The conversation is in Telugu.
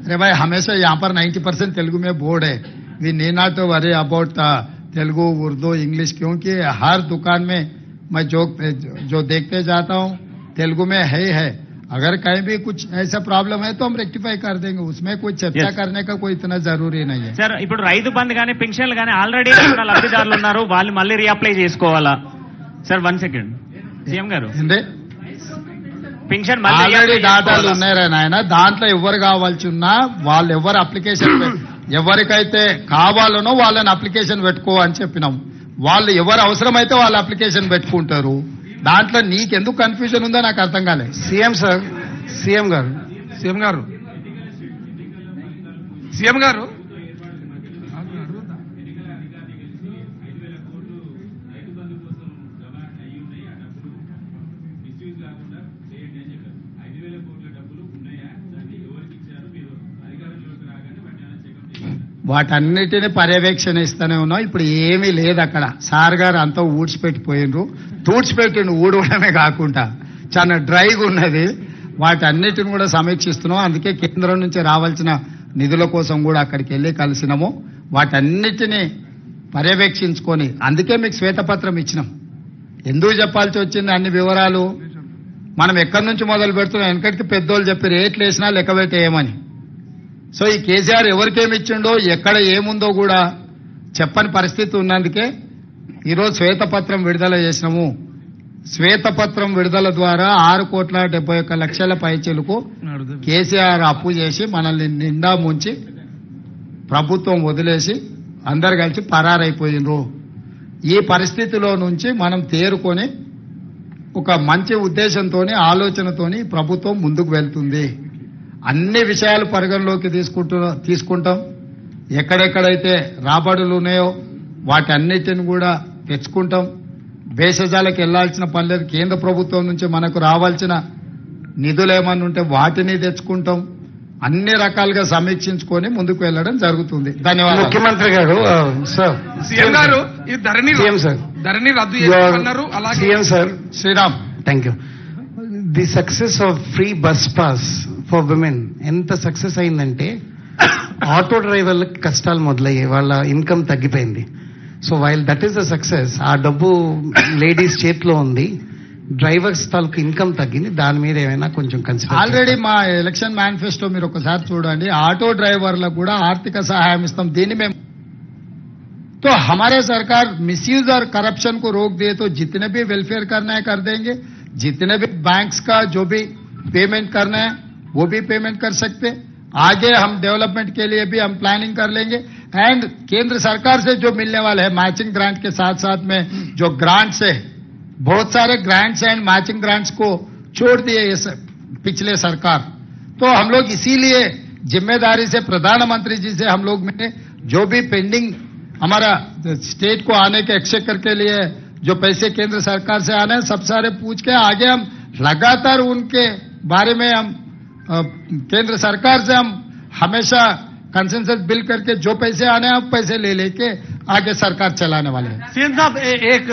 अरे भाई हमेशा यहाँ पर 90 परसेंट तेलुगु में बोर्ड है we need not worry about Telugu Urdu English क्योंकि हर दुकान में मैं जो जो देखते जाता हूँ तेलुगु में है ही है अगर कहीं भी कुछ ऐसा प्रॉब्लम है तो हम रेक्टिफाई कर देंगे उसमें कोई चर्चा Yes. करने का कोई इतना जरूरी नहीं है సార్ ఇప్పుడు రైతు బంధు కానీ పెన్షన్లు కానీ ఆల్రెడీ ఉన్న లబ్ధిదారులు ఉన్నారు వాళ్ళు మళ్ళీ రీఅప్లై చేసుకోవాలా సార్ వన్ సెకండ్ సీఎం గారు ఏంటి? పెన్షన్ ఆల్రెడీ డాటాలు? ఉన్నారా నాయన. దాంట్లో ఎవరు కావాల్సి ఉన్నా వాళ్ళు ఎవరు అప్లికేషన్ ఎవరికైతే కావాలనో వాళ్ళని అప్లికేషన్ పెట్టుకో అని చెప్పినాం. వాళ్ళు ఎవరు అవసరమైతే వాళ్ళు అప్లికేషన్ పెట్టుకుంటారు. దాంట్లో నీకెందుకు కన్ఫ్యూజన్ ఉందో నాకు అర్థం కాలేదు సీఎం సార్ సీఎం గారు సీఎం గారు సీఎం గారు. వాటన్నిటిని పర్యవేక్షణ ఇస్తూనే ఉన్నాం ఇప్పుడు ఏమీ లేదు అక్కడ. సార్ గారు అంతా ఊడ్చిపెట్టిపోయినరు. తూడ్చిపెట్టిండు ఊడవడమే కాకుండా. చాలా డ్రైగా ఉన్నది. వాటన్నిటిని కూడా సమీక్షిస్తున్నాం. అందుకే కేంద్రం నుంచి రావాల్సిన నిధుల కోసం కూడా అక్కడికి వెళ్ళి కలిసినాము. వాటన్నిటిని పర్యవేక్షించుకొని అందుకే మీకు శ్వేతపత్రం ఇచ్చినాం. ఎందుకు చెప్పాల్సి వచ్చింది అన్ని వివరాలు? మనం ఎక్కడి నుంచి మొదలు పెడుతున్నాం? వెనకటికి పెద్దోళ్ళు చెప్పి రేట్లు వేసినా లెక్క పెట్టేయమని. సో ఈ కేసీఆర్ ఎవరికేమి ఇచ్చిండో ఎక్కడ ఏముందో కూడా చెప్పని పరిస్థితి ఉన్నందుకే ఈరోజు శ్వేతపత్రం విడుదల చేసినాము. శ్వేతపత్రం విడుదల ద్వారా ఆరు కోట్ల డెబ్బై ఒక్క లక్షల పైచీలకు కేసీఆర్ అప్పు చేసి మనల్ని నిండా ముంచి ప్రభుత్వం వదిలేసి అందరు కలిసి పరారైపోయినరు. ఈ పరిస్థితిలో నుంచి మనం తేరుకొని ఒక మంచి ఉద్దేశంతో ఆలోచనతోని ప్రభుత్వం ముందుకు వెళ్తుంది. అన్ని విషయాలు పరిగణలోకి తీసుకుంటూ తీసుకుంటాం. ఎక్కడెక్కడైతే రాబడులు ఉన్నాయో వాటన్నిటిని కూడా తెచ్చుకుంటాం. భేషజాలకు వెళ్ళాల్సిన పని లేదు. కేంద్ర ప్రభుత్వం నుంచి మనకు రావాల్సిన నిధులు ఏమన్నా ఉంటే వాటిని తెచ్చుకుంటాం. అన్ని రకాలుగా సమీక్షించుకొని ముందుకు వెళ్ళడం జరుగుతుంది. ధన్యవాదాలు. ముఖ్యమంత్రి గారు సార్. సీఎం గారు ఈ ధరణి సీఎం సార్. ధరణి రద్దు చేస్తున్నారు అలాగే CM sir. Sriram. Thank you the success of free bus pass for women ఎంత సక్సెస్ అయిందంటే ఆటో డ్రైవర్లకి కష్టాలు మొదలయ్యాయి వాళ్ళ ఇన్కమ్ తగ్గిపోయింది so while that is the success ఆ డబ్బు లేడీస్ చేతిలో ఉంది డ్రైవర్స్ తాలూకు ఇన్కమ్ తగ్గింది దాని మీద ఏమైనా కొంచెం కన్సిడర్ ఆల్రెడీ మా ఎలక్షన్ మేనిఫెస్టో మీరు ఒకసారి చూడండి ఆటో డ్రైవర్లకు కూడా ఆర్థిక సహాయం ఇస్తాం దీన్ని మేము तो हमारे सरकार मिसयूज और करप्शन को रोक दिए तो जितने भी वेलफेयर करना है कर देंगे जितने भी बैंक्स का जो भी पेमेंट करना है वो भी पेमेंट कर सकते आगे हम डेवलपमेंट के लिए भी हम प्लानिंग कर लेंगे। एंड केंद्र सरकार से जो मिलने वाला है मैचिंग ग्रांट के साथ साथ में जो ग्रांट्स है, बहुत सारे ग्रांट्स एंड मैचिंग ग्रांट्स को छोड़ दिए ये स- पिछले सरकार। तो हम लोग इसीलिए ज़िम्मेदारी से, प्रधानमंत्री जी से हम लोग में जो भी पेंडिंग हमारा स्टेट को आने के एक्सचेकर के लिए जो पैसे केंद्र सरकार से आने सब सारे पूछ के आगे हम लगातार उनके बारे में हम केंद्र सरकार से हम हमेशा कंसेंसस बिल करके जो पैसे आने हैं पैसे ले लेके आगे सरकार चलाने वाले हैं। साहब एक